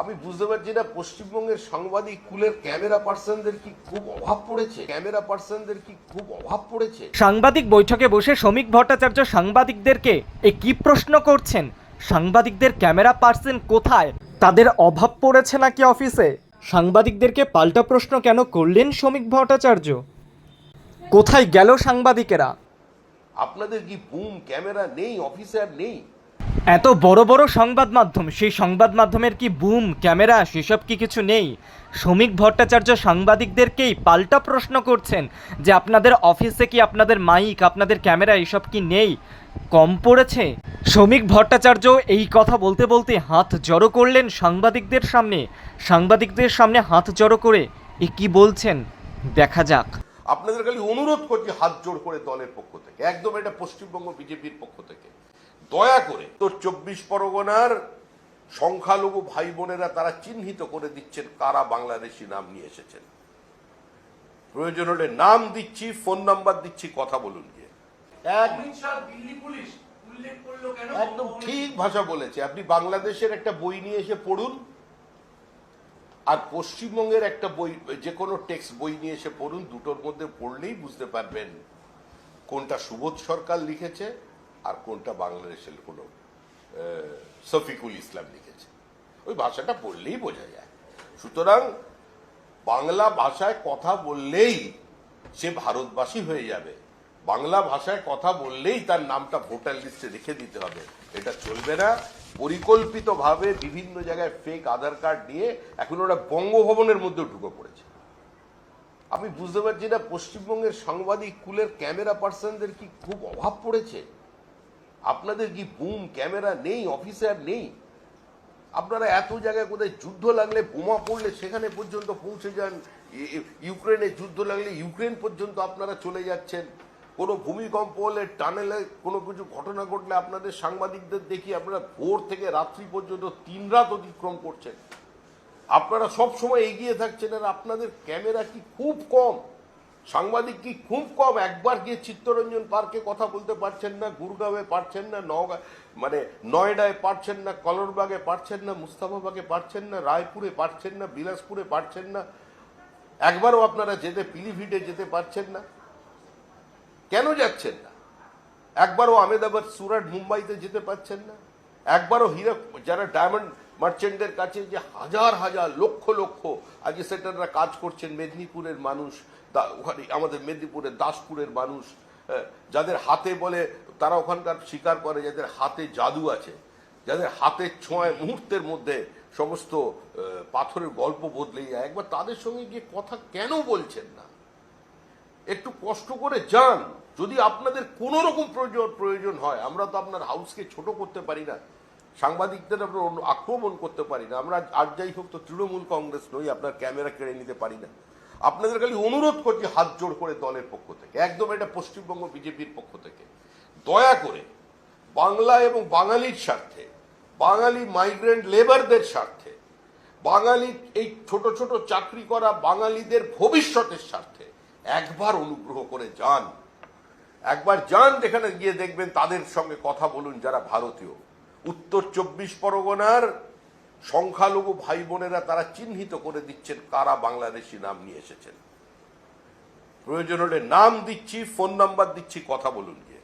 আমি বুঝতে পারছি না পশ্চিমবঙ্গের সাংবাদিক কুলের ক্যামেরা পার্সনদের কি খুব অভাব পড়েছে? ক্যামেরা পার্সনদের কি খুব অভাব পড়েছে? সাংবাদিক বৈঠকে বসে শ্রমিক ভট্টাচার্য সাংবাদিকদেরকে এ কি প্রশ্ন করছেন? সাংবাদিকদের ক্যামেরা পার্সন কোথায়? তাদের অভাব পড়েছে নাকি অফিসে? সাংবাদিকদেরকে পাল্টা প্রশ্ন কেন করলেন শ্রমিক ভট্টাচার্য? কোথায় গেল সাংবাদিকেরা? আপনাদের কি বুম ক্যামেরা নেই অফিসার নেই? এত বড় বড় সংবাদ মাধ্যম, সেই সংবাদ মাধ্যমের কি বুম ক্যামেরা, সেসব কি কিছু নেই? শ্রমিক ভট্টাচার্য সাংবাদিকদেরকেই পাল্টা প্রশ্ন করছেন যে আপনাদের অফিসে কি আপনাদের মাইক, আপনাদের ক্যামেরা, এসব কি নেই? কম পড়েছে? শ্রমিক ভট্টাচার্য এই কথা বলতে বলতে হাত জড়ো করলেন সাংবাদিকদের সামনে। সাংবাদিকদের সামনে হাত জড়ো করে এ কি বলছেন? দেখা যাক। আপনাদের খালি অনুরোধ করছি হাত জোড় করে দলের পক্ষ থেকে, একদম এটা পশ্চিমবঙ্গ বিজেপির পক্ষ থেকে। দয়া করে। তোর চব্বিশ পরগনার সংখ্যালঘু ভাই বোনেরা তারা চিহ্নিত করে দিচ্ছেন কারা বাংলাদেশি নাম নিয়ে এসেছেন। প্রয়োজন হলে নাম দিচ্ছি ফোন নাম্বার দিচ্ছি কথা বলুন গিয়ে। এক অমিত শাহ দিল্লি পুলিশ উল্লেখ করল কেন? একদম ঠিক ভাষা বলেছে। আপনি বাংলাদেশের একটা বই নিয়ে এসে পড়ুন আর পশ্চিমবঙ্গের একটা বই যে কোনো টেক্সট বই নিয়ে এসে পড়ুন দুটোর মধ্যে পড়লেই বুঝতে পারবেন কোনটা সুবোধ সরকার লিখেছে আর কোনটা বাংলাদেশের কোনো শফিকুল ইসলাম লিখেছে। ওই ভাষাটা পড়লেই বোঝা যায়। সুতরাং বাংলা ভাষায় কথা বললেই সে ভারতবাসী হয়ে যাবে। বাংলা ভাষায় কথা বললেই তার নামটা ভোটার লিস্টে রেখে দিতে হবে। এটা চলবে না। পরিকল্পিতভাবে বিভিন্ন জায়গায় ফেক আধার কার্ড নিয়ে এখন ওরা বঙ্গভবনের মধ্যে ঢুকে পড়েছে। আমি বুঝতে পারছি না, পশ্চিমবঙ্গের সাংবাদিক, কুলের ক্যামেরা পার্সনদের কি খুব অভাব পড়েছে? আপনাদের কি বুম, ক্যামেরা নেই, অফিসার নেই? আপনারা এত জায়গায় কোথায় যুদ্ধ লাগলে বোমা পড়লে সেখানে পর্যন্ত পৌঁছে যান। ইউক্রেনে যুদ্ধ লাগলে ইউক্রেন পর্যন্ত আপনারা চলে যাচ্ছেন। কোনো ভূমিকম্প হলে, টানেলে কোনো কিছু ঘটনা ঘটলে আপনাদের সাংবাদিকদের দেখি আপনারা ভোর থেকে রাত্রি পর্যন্ত তিন রাত অতিক্রম করছেন। আপনারা সব সময় এগিয়ে থাকছেন আর আপনাদের ক্যামেরা কি খুব কম? সাংবাদিক কি খুব কম? একবার গিয়ে চিত্তরঞ্জন পার্কে কথা বলতে পারছেন না, গুরগাঁওয়ে পারছেন না, নওগাঁ মানে নয়ডায় পারছেন না, কলরবাগে পারছেন না, মুস্তাফাবাগে পারছেন না, রায়পুরে পারছেন না, বিলাসপুরে পারছেন না। একবারও আপনারা যেতে, পিলিভিটে যেতে পারছেন না। কেন যাচ্ছেন না? একবারও আমেদাবাদ সুরাট, মুম্বাইতে যেতে পারছেন না। একবারও হীরা যারা ডায়মন্ড মার্চেন্টের কাছে যে হাজার হাজার লক্ষ লক্ষ আজকে সেটারা কাজ করছেন মেদিনীপুরের মানুষ ওখানে আমাদের মেদিনীপুরের দাসপুরের মানুষ হ্যাঁ, যাদের হাতে বলে তারা ওখানকার স্বীকার করে যাদের হাতে জাদু আছে যাদের হাতের ছোঁয়ায় মুহূর্তের মধ্যে সমস্ত পাথরের গল্প বদলে যায়। একবার তাদের সঙ্গে গিয়ে কথা কেন বলছেন না? একটু কষ্ট করে যান। যদি আপনাদের কোনো রকম প্রয়োজন প্রয়োজন হয় আমরা তো আপনার হাউসকে ছোট করতে পারি না। সাংবাদিকদের আমরা আক্রমণ করতে পারি না। আমরা আর যাই হোক তো তৃণমূল কংগ্রেস নই, আপনার ক্যামেরা কেড়ে নিতে পারি না। আপনাদের খালি অনুরোধ করছি হাত জোড় করে দলের পক্ষ থেকে, একদম এটা পশ্চিমবঙ্গ বিজেপির পক্ষ থেকে। দয়া করে বাংলা এবং বাঙালির স্বার্থে, বাঙালি মাইগ্রেন্ট লেবারদের স্বার্থে, বাঙালি এই ছোট ছোট চাকরি করা বাঙালিদের ভবিষ্যতের স্বার্থে একবার অনুগ্রহ করে যান। একবার যান যেখানে গিয়ে দেখবেন তাদের সঙ্গে কথা বলুন যারা ভারতীয়। উত্তর চব্বিশ পরগনার সংখ্যালঘু ভাই বোনেরা তারা চিহ্নিত করে দিচ্ছেন কারা বাংলাদেশি নাম নিয়ে এসেছেন। প্রয়োজন হলে নাম দিচ্ছি, ফোন নাম্বার দিচ্ছি, কথা বলুন গিয়ে।